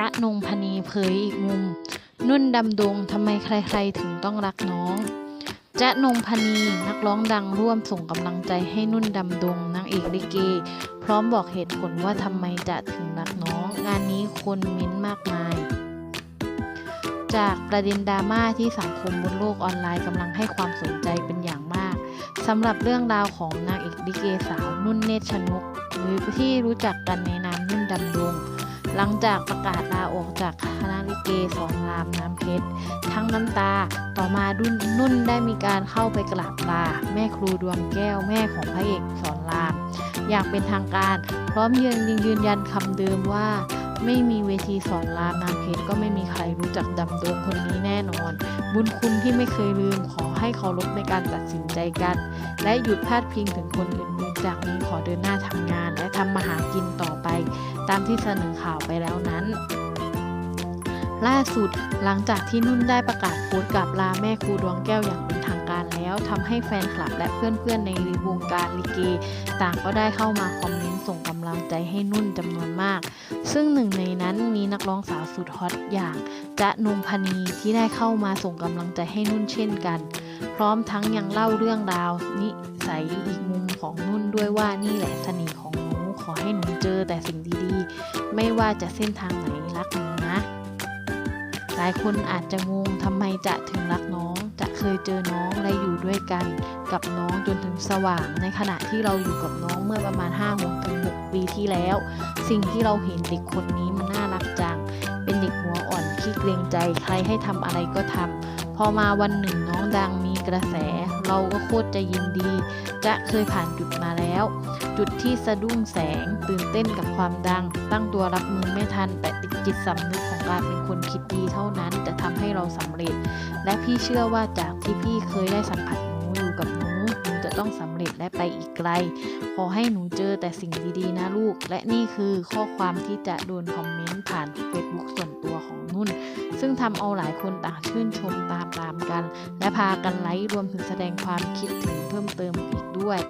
จ๊ะนงพนีเผยอีกมุม นุ่นดำดงทำไมใครๆถึงต้องรักน้องจ๊ะนงพนีนักร้องดังร่วมส่งกำลังใจให้นุ่นดำดงนางเอกลิเก พร้อมบอกเหตุผลว่าทำไมจะถึงรักน้อง งานนี้คนเม้นต์มากมาย จากประเด็นดราม่าที่สังคมบนโลกออนไลน์กำลังให้ความสนใจเป็นอย่างมากสำหรับเรื่องราวของนางเอกลิเกสาวนุ่นเนตรชนุกหรือที่รู้จักกันในนามนุ่นดำดง หลังจากประกาศลาออกจากคณะลิเกสอนรามน้ำเพชรทั้งน้ำตาต่อมาดุนนุ่นได้มีการเข้าไปกราบลาแม่ครูดวงแก้วแม่ของพระเอกสอนราม อย่างเป็นทางการ พร้อมยืนยืนยันคำเดิมว่า ไม่มีเวทีสอนรามน้ำเพชรก็ไม่มีใครรู้จักดำดงคนนี้แน่นอน บุญคุณที่ไม่เคยลืมขอให้เคารพในการตัดสินใจกัน และหยุดพาดพิงถึงคนอื่น จากนี้ขอเดินหน้าทำงาน และทำมาหากินต่อไป ตามที่เสนอข่าวไปแล้วนั้น ล่าสุดหลังจากที่นุ่นได้ประกาศโพสต์กับลาแม่ครูดวงแก้วอย่างเป็นทาง การแล้วทำให้แฟนคลับและเพื่อนๆในวงการลิเก ต่างก็ได้เข้ามาคอมเมนต์ส่งกำลังใจให้นุ่นจำนวนมาก ซึ่งหนึ่งในนั้นมีนักร้องสาวสุดฮอตอย่างจ๊ะนงพนีที่ได้เข้ามาส่งกำลังใจให้นุ่นเช่นกัน พร้อมทั้งยังเล่าเรื่องราวนิสัยอีกมุมของนุ่นด้วยว่านี่แหละเสน่ห์ของหนูขอให้หนูเจอแต่สิ่งดีๆ ไม่ว่าจะเส้นทางไหนรักหนูนะ หลายคนอาจจะงงทำไมจะถึงรักน้อง เคยเจอน้องและอยู่ด้วยกันกับน้องจนถึงสว่าง ในขณะที่เราอยู่กับน้องเมื่อประมาณ5 6ถึง6ปีที่แล้ว สิ่งที่เราเห็นเด็กคนนี้มันน่ารักจัง เป็นเด็กหัวอ่อนขี้เกรงใจใครให้ทำอะไรก็ทำพอมาวันหนึ่งน้องดังมีกระแส เราก็โคตรจะยินดี จะเคยผ่านจุดมาแล้ว จุดที่สะดุ้งแสงตื่นเต้นกับความดัง ตั้งตัวรับมือไม่ทันแต่ติดจิตสำนึกของการเป็นคนคิดดีเท่านั้นจะทำให้เราสำเร็จ และพี่เชื่อว่าจากที่พี่เคยได้สัมผัสหนูอยู่กับหนูหนูจะต้องสำเร็จและไปอีกไกล ขอให้หนูเจอแต่สิ่งดีๆนะลูก และนี่คือข้อความที่จะโดนคอมเมนต์ผ่าน Facebook ส่วนตัวของนุ่น ซึ่งทำเอาหลายคนต่างชื่นชมตามๆกัน และพากันไลค์รวมถึงแสดงความคิดถึงเพิ่มเติมอีกด้วย